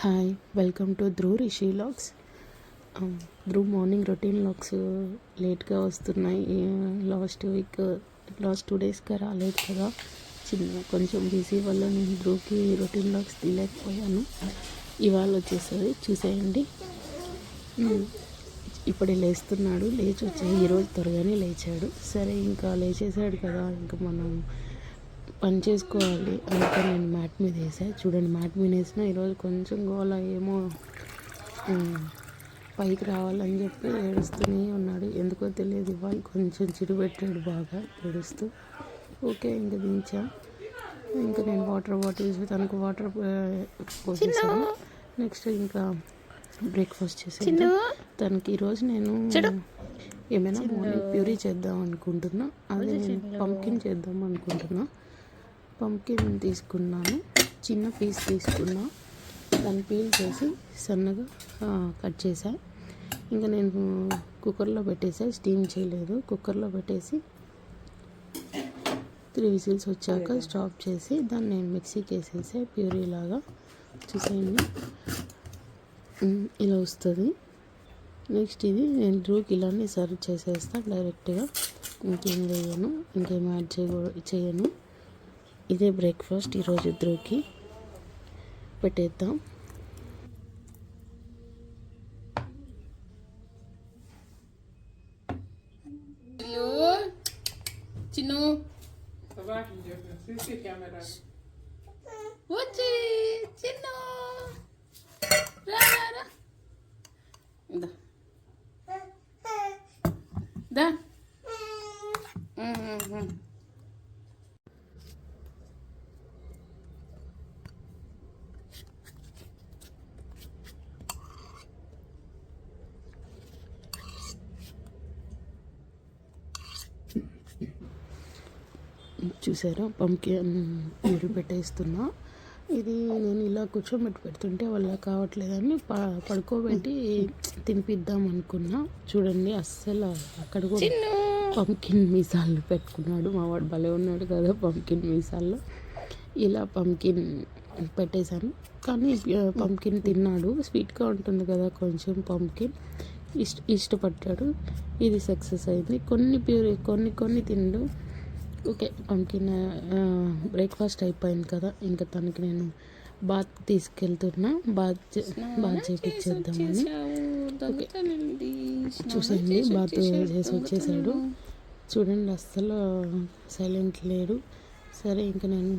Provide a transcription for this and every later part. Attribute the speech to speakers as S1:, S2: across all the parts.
S1: Hi welcome to Dhruv Rishi vlogs Dhruv morning routine vlogs లేట్గా వస్తున్నాయి. Last week last two డేస్గా రాలేదు కదా. చిన్న కొంచెం బిజీ వల్ల నేను ధ్రువ్కి రొటీన్ లాగ్స్ తీయలేకపోయాను. ఇవాళ వచ్చేసరి చూసేయండి. ఇప్పుడే లేస్తున్నాడు లేచి వచ్చాయి ఈరోజు త్వరగానే లేచాడు. సరే ఇంకా లేచేసాడు కదా. ఇంకా మనం పని చేసుకోవాలి అందుకని నేను మ్యాట్ మీద వేసా. చూడండి మ్యాట్ మీద వేసిన ఈరోజు కొంచెం గోల ఏమో పైకి రావాలని చెప్పి ఏడుస్తూనే ఉన్నాడు. ఎందుకో తెలియదు ఇవాళ కొంచెం చిరు పెట్టాడు బాగా ఏడుస్తూ. ఓకే ఇంకా దించా. ఇంకా నేను వాటర్ బాటిల్స్ తనకు వాటర్ పోసేసాను. నెక్స్ట్ ఇంకా బ్రేక్ఫాస్ట్ చేసాను తనకి ఈరోజు నేను ఏమైనా మార్నింగ్ ప్యూరీ చేద్దాం అనుకుంటున్నా. అదే పంకిన్ చేద్దాం అనుకుంటున్నా. పంకిన్ తీసుకున్నాను. చిన్న పీస్ తీసుకున్నా. దాన్ని పీల్ చేసి సన్నగా కట్ చేసా. ఇంకా నేను కుక్కర్లో పెట్టేసా. స్టీమ్ చేయలేదు. కుక్కర్లో పెట్టేసి త్రీ విజిల్స్ వచ్చాక స్టాప్ చేసి దాన్ని నేను మిక్సీకి వేసేసా ప్యూరీ లాగా. చూసేయండి. ఇలా వస్తుంది. నెక్స్ట్ ఇది నేను డ్రూకి ఇలానే సర్వ్ చేసేస్తా. డైరెక్ట్గా ఇంకేం వేయను ఇంకేం యాడ్ చేయ చేయను. ఇదే బ్రేక్ఫాస్ట్ ఈరోజు ధ్రువ్కి పెట్టేద్దాం. చిన్ను. చూసారా? పంకిన్ ప్యూరీ పెట్టేస్తున్నా. ఇది నేను ఇలా కూర్చోబెట్టి పెడుతుంటే వాళ్ళ కావట్లేదని ప పడుకోబెట్టి తినిపిద్దాం అనుకున్నా. చూడండి అస్సలు అక్కడ కూడా పంకిన్ మీసాలు పెట్టుకున్నాడు. మా వాడు భలే ఉన్నాడు కదా పంకిన్ మీసాల్లో. ఇలా పంకిన్ పెట్టేశాను. కానీ పంకిన్ తిన్నాడు. స్వీట్గా ఉంటుంది కదా కొంచెం పంకిన్ ఇష్ట ఇష్టపడ్డాడు. ఇది సక్సెస్ అయింది. కొన్ని ప్యూరీ కొన్ని కొన్ని తిండు. ఓకే పంకిన్ బ్రేక్ఫాస్ట్ అయిపోయింది కదా ఇంకా తనకి నేను బాత్ తీసుకెళ్తున్నా బాత్ బాత్ చేపించేద్దామని చూసండి బాత్ చేసి వచ్చేసాడు చూడండి అస్సలు సైలెంట్ లేడు. సరే ఇంకా నేను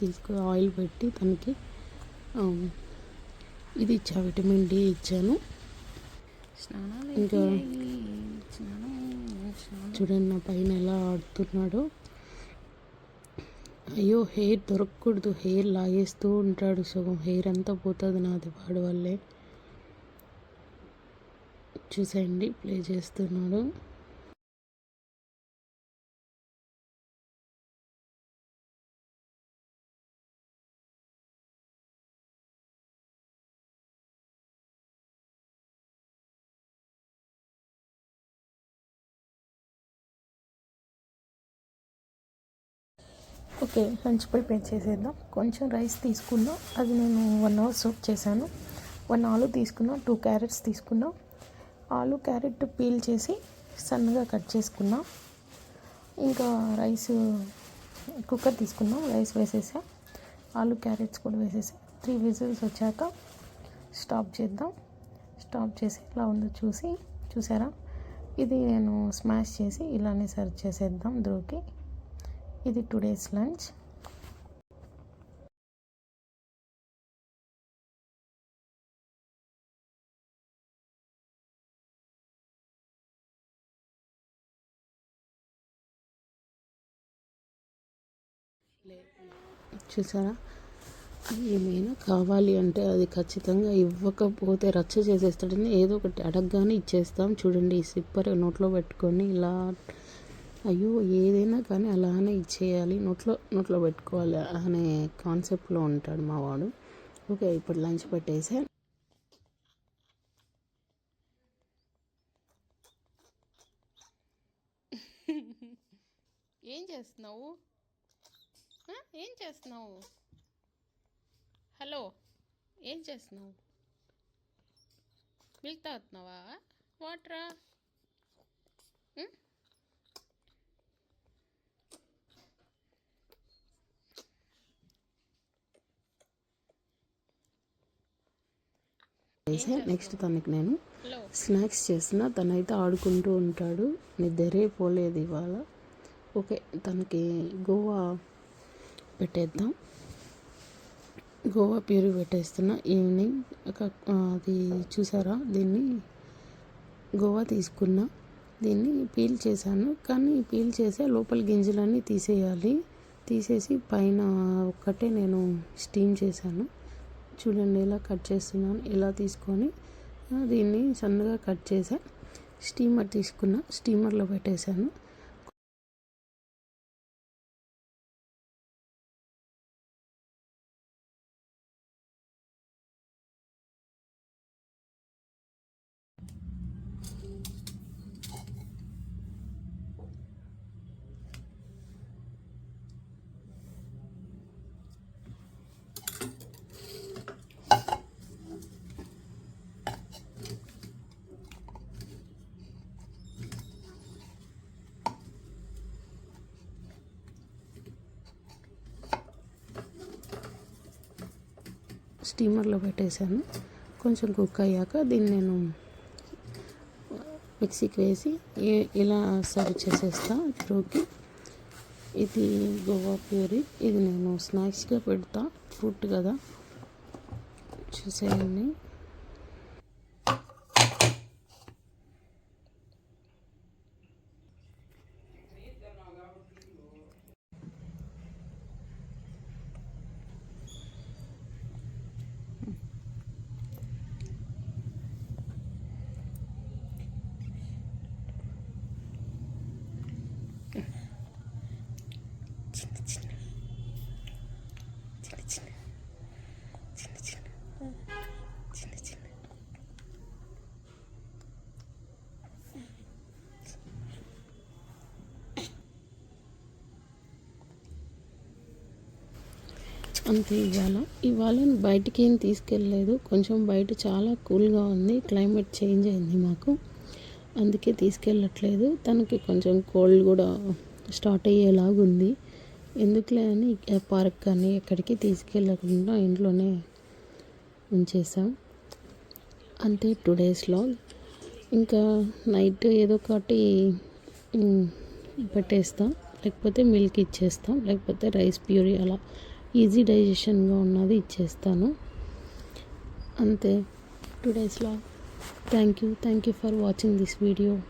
S1: తీసుకు ఆయిల్ పెట్టి తనకి ఇది ఇచ్చా విటమిన్ డి ఇచ్చాను. ఇంకా చూడండి నా పైన ఎలా ఆడుతున్నాడు. అయ్యో హెయిర్ దొరకకూడదు. హెయిర్ లాగేస్తూ ఉంటాడు. సగం హెయిర్ అంతా పోతుంది నాది వాడి వల్లే. చూసేయండి ప్లే చేస్తున్నాడు. ఓకే లంచ్ ప్రిపేర్ చేసేద్దాం. కొంచెం రైస్ తీసుకున్నా అది నేను వన్ అవర్ సోప్ చేశాను. వన్ ఆలు తీసుకున్నా టూ క్యారెట్స్ తీసుకున్నా. ఆలు క్యారెట్ పీల్ చేసి సన్నగా కట్ చేసుకున్నా. ఇంకా రైస్ కుక్కర్ తీసుకున్నాం రైస్ వేసేసా. ఆలు క్యారెట్స్ కూడా వేసేసి. త్రీ విజిల్స్ వచ్చాక స్టాప్ చేద్దాం. స్టాప్ చేసి ఎలా ఉందో చూసి చూసారా? ఇది నేను స్మాష్ చేసి ఇలానే సర్వ్ చేసేద్దాం ధ్రువ్కి. ఇది టుడేస్ లంచ్ చూసారా? ఏమైనా కావాలి అంటే అది ఖచ్చితంగా ఇవ్వకపోతే రచ్చ చేసేస్తాడని ఏదో ఒకటి అడగగానే ఇచ్చేస్తాం. చూడండి ఈ సిప్పర్ నోట్లో పెట్టుకొని ఇలా అయ్యో ఏదైనా కానీ అలానే ఇచ్చేయాలి. నోట్లో నోట్లో పెట్టుకోవాలి అనే కాన్సెప్ట్లో ఉంటాడు మా వాడు. ఓకే ఇప్పుడు లంచ్ పెట్టేసే. ఏం చేస్తున్నావు? ఏం చేస్తున్నావు? హలో ఏం చేస్తున్నావు? మిల్క్ తాగుతున్నావా వాటరా? ఉం? నెక్స్ట్ తనకి నేను స్నాక్స్ చేసిన. తనైతే ఆడుకుంటూ ఉంటాడు. నిద్రే పోలేదు ఇవాళ. ఓకే తనకి గోవా పెట్టేద్దాం. గోవా ప్యూరీ పెట్టేస్తున్నా. ఈవినింగ్ ఒక అది చూసారా? దీన్ని గోవా తీసుకున్నా. దీన్ని పీల్ చేశాను. కానీ పీల్ చేసే లోపల గింజలన్నీ తీసేయాలి. తీసేసి పైన ఒక్కటే నేను స్టీమ్ చేశాను. చూడండి ఇలా కట్ చేస్తున్నాను. ఇలా తీసుకొని దీన్ని సన్నగా కట్ చేసా. స్టీమర్ తీసుకున్న స్టీమర్లో పెట్టేశాను. స్టీమర్లో పెట్టేశాను. కొంచెం కుక్ అయ్యాక దీన్ని నేను మిక్సీకి వేసి ఇలా సర్వ్ చేసేస్తా త్రోకి ఇది గోవా ప్యూరీ. ఇది నేను స్నాక్స్గా పెడతా. ఫ్రూట్ కదా. చూసేయండి. అంతే ఇవాళ. ఇవాళ బయటికి ఏం తీసుకెళ్ళలేదు. కొంచెం బయట చాలా కూల్గా ఉంది. క్లైమేట్ చేంజ్ అయింది మాకు. అందుకే తీసుకెళ్ళట్లేదు. తనకి కొంచెం కోల్డ్ కూడా స్టార్ట్ అయ్యేలాగా ఉంది ఎందుకులే అని పార్క్ కానీ ఎక్కడికి తీసుకెళ్ళకుండా ఇంట్లోనే ఉంచేసాం అంతే టూ డేస్లో ఇంకా నైట్ ఏదో ఒకటి పెట్టేస్తాం. లేకపోతే మిల్క్ ఇచ్చేస్తాం. లేకపోతే రైస్ ప్యూరీ అలా ఈజీ డైజెషన్గా ఉన్నది ఇచ్చేస్తాను. అంతే. టూ డేస్లో thank you thank you for watching this video